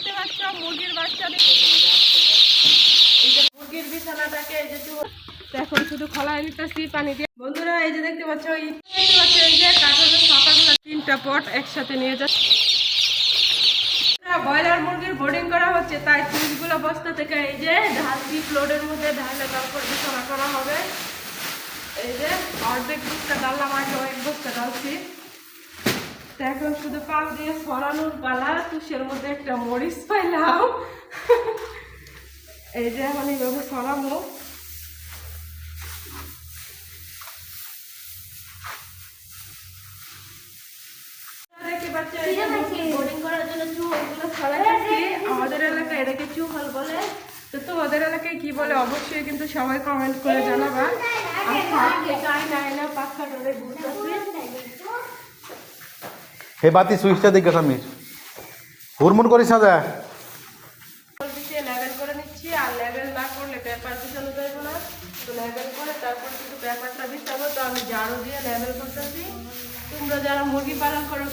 দেখতে পাচ্ছ মুরগির বাচ্চা মুরগির বিছানাটাকে এই যে এখন শুধু খোলায় নিতেছি পানি দিয়ে। বন্ধুরা এই যে দেখতে পাচ্ছ এই দেখতে পাচ্ছ এই যে কাঠের ছাতাগুলো তিনটা পট একসাথে নিয়ে যাচ্ছে। ব্রয়লার মুরগির বোর্ডিং করা হচ্ছে তাই চুলগুলো বস্তা থেকে এই যে ঢালছি ফ্লোরের মধ্যে ঢালে তারপর বিছানা করা হবে। এই যে অর্ধেক বস্তা ডাললাম আগে এক বস্তা ডালছি এখন শুধু পাল দিয়ে সরানোর পালা তুষের মধ্যে একটা মরিচ পাইলাম। এই যে এখন এইভাবে সরাইছি আমাদের এলাকায় এটাকে চুহল বলে? তো তোমাদের এলাকায় কি বলে অবশ্যই কিন্তু সবাই কমেন্ট করে জানাবা। আর পাখা ঘুরতেছে। হে বাতি সুইচটা দেখে সামির হুড়মুড় করিস না লেভেল করে নিচ্ছি, আর লেভেল না করলে না। তো করে তারপর বিছাবো তো আমি ঝাড়ু দিয়ে লেভেল করতেছি। তোমরা যারা মুরগি পালন করো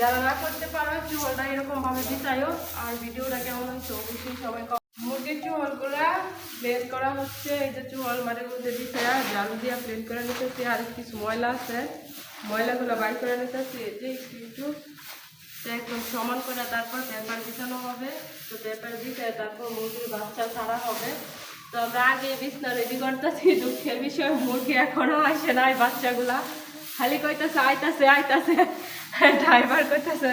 যারা না করতে পারো চুহলটা এরকম ভাবে বিছাইও, আর ভিডিওটা কেমন মুরগির করা হচ্ছে, এই যে চুহল মাটির মধ্যে বিছায়া ঝাড়ু দিয়ে প্লেন করে নিতেছি, আর কিছু ময়লা আছে। ময়লাগুলো বাইর করে নিতেছি যে একটু একদম সমান করে তারপর পেপার বিছানো হবে। তো পেপার বিছায় তারপর মুরগির বাচ্চা ছাড়া হবে। তো আমরা আগে বিছনা রেডি করতেছি, দুঃখের বিষয়, মুরগি এখনও আসে নাই বাচ্চাগুলা। খালি কইতাছে, আইতাছে আইতাছে, ড্রাইভার কইতাছে,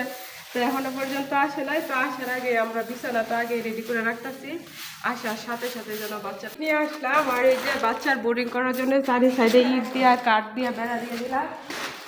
তো এখনও পর্যন্ত আসে নাই। তো আসার আগে আমরা বিছানাটা আগে রেডি করে রাখতেছি। আসার সাথে সাথে যেন বাচ্চা নিয়ে আসলাম। আর এই যে বাচ্চার বোর্ডিং করার জন্য চারি সাইডে ইট দিয়া, কাঠ দিয়ে, বেড়া দিয়ে দিলাম।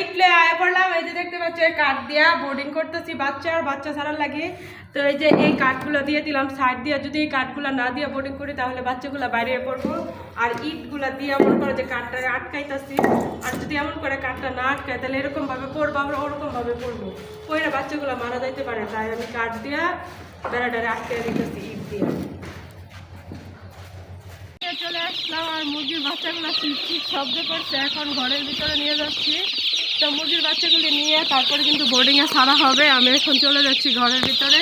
ইটলে আয় পড়লাম, এই যে দেখতে পাচ্ছ, এই কাঠ দিয়া বোর্ডিং করতেছি বাচ্চা আর বাচ্চা ছাড়ার লাগে। তো এই যে এই কাঠগুলো দিয়ে দিলাম সাইড দিয়ে যদি এই কাঠগুলো না দিয়ে বোর্ডিং করি, তাহলে বাচ্চাগুলো বাইরে পড়ব। আর ইটগুলো দিয়ে এমন করে যে কাঠটা আটকাইতেছি। আর যদি এমন করে কাঠটা না আটকায়, তাহলে এরকম ভাবে পড়ব, আমরা ওরকম ভাবে পড়ব। পরে বাচ্চাগুলো মারা যাইতে পারে, তাই আমি কাঠ দিয়া বেড়াটারে আটকে দিতেছি, ইট দিয়ে। চলে আসলাম আর মুরগির বাচ্চাগুলো চিট শব্দ করছে। এখন ঘরের ভিতরে নিয়ে যাচ্ছি। তো মুরগির বাচ্চাগুলি নিয়ে তারপরে কিন্তু বোর্ডিংয়ে ছাড়া হবে। আমি এখন চলে যাচ্ছি ঘরের ভিতরে।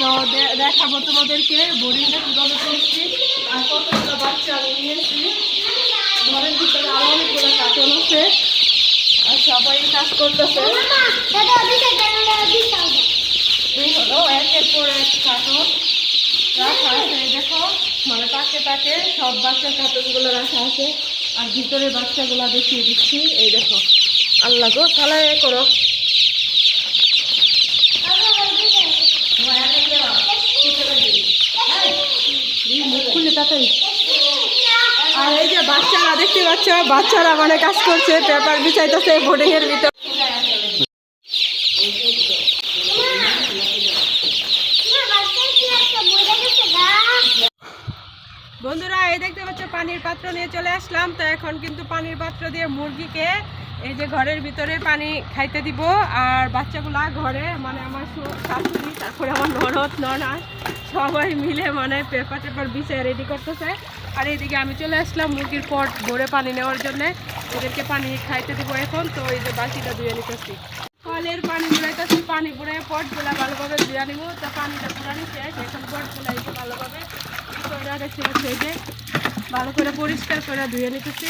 তো দেখাবো তোমাদেরকে বোর্ডিংটা কীভাবে করছি আর কতগুলো বাচ্চা আমি নিয়েছি। ঘরের ভিতরে আরও অনেকগুলো কার্টন আছে। আর সবাই কাজ করতেছে। এই হলো একের পর এক কার্টন রাখা দেখো। তাকে, সব বাচ্চার কার্টুনগুলো রাখা আছে। আর ভিতরে বাচ্চাগুলো দেখিয়ে দিচ্ছি। এই দেখো। আল্লাহ গো তাহলে করো। আর এই যে বাচ্চারা, দেখতে পাচ্ছ, বাচ্চারা মানে কাজ করছে, পেপার বিছাইতেছে বোর্ডিং এর ভিতর। এই দেখতে পাচ্ছ, পানির পাত্র নিয়ে চলে আসলাম। তো এখন কিন্তু পানির পাত্র দিয়ে মুরগিকে এই যে ঘরের ভিতরে পানি খাইতে দিব। আর বাচ্চাগুলা ঘরে মানে আমার শাশুড়ি, তারপরে আমার ননদ ননাস সবাই মিলে মানে পেপার টেপার বিছিয়ে রেডি করতেছে। আর এইদিকে আমি চলে আসলাম মুরগির পট ভরে পানি নেওয়ার জন্য। ওদেরকে পানি খাইতে দিব এখন। তো এই যে বাসিটা ধুয়ে নিতেছি। কলের পানি বুড়াইতেছি পানি বুড়াই পটগুলা ভালোভাবে ধুয়ে নিব। তো পানিটা পুরানি শেষ এখন পটগুলা ভালোভাবে এই যে ভালো করে পরিষ্কার করে ধুয়ে নিতেছি।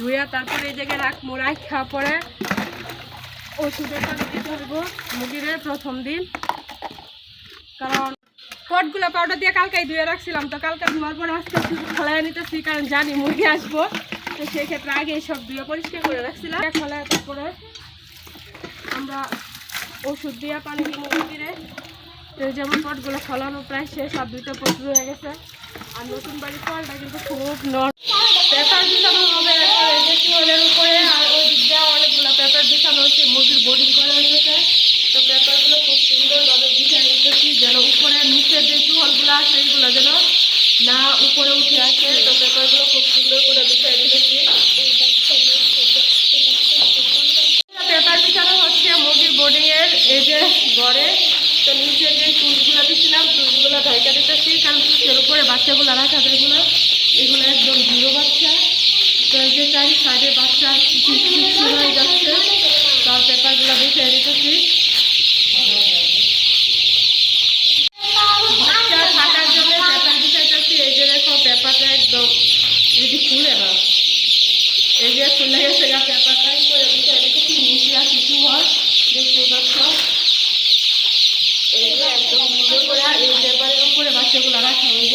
ধুয়ে তারপরে এই জায়গায় রাখা পরে ওষুধের পানি দিতে হইব প্রথম দিন। কারণ পটগুলো পাউডার দিয়ে কালকাই ধুয়ে রাখছিলাম, তো কালকে ধোয়ার পরে আস্তে আস্তে নিতেছি, কারণ জানি মুরগি আসব। তো সেই ক্ষেত্রে আগে সব ধুয়ে পরিষ্কার করে রাখছিলাম। খোলায় তারপরে আমরা ওষুধ দিয়ে পানি দিব মুরগিরে। তো যেমন পটগুলো ফলানো প্রায় শেষ, আর দুইটা পট রয়ে গেছে। আর নতুন বাড়ির ফলটা কিন্তু খুব নর পেপার বিছানো হবে টিউবওয়েলের উপরে, আর ওই দিক দিয়ে অনেকগুলো পেপার বিছানো হচ্ছে মুরগির বোর্ডিং করা হয়েছে। তো পেপারগুলো খুব সুন্দরভাবে বিছাই দিতেছি, যেন উপরে নিচে যে টিউবওয়েলগুলো আছে এইগুলো যেন না উপরে উঠে আসে। তো পেপারগুলো খুব সুন্দর করে বিছাই দিতেছি। এগুলো ঢাইকা দিতেছি কারণ পুষের উপরে বাচ্চাগুলো, রাখা এগুলো এগুলো একদম জিরো বাচ্চা। তো যে চারি সাইডে বাচ্চা হয়ে যাচ্ছে। তার পেপারগুলো বসে দিতেছি করে বাচ্চাগুলো রাখা হইব।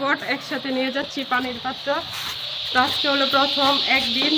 পট একসাথে নিয়ে যাচ্ছি পানির পাত্র। আজকে হলো প্রথম একদিন।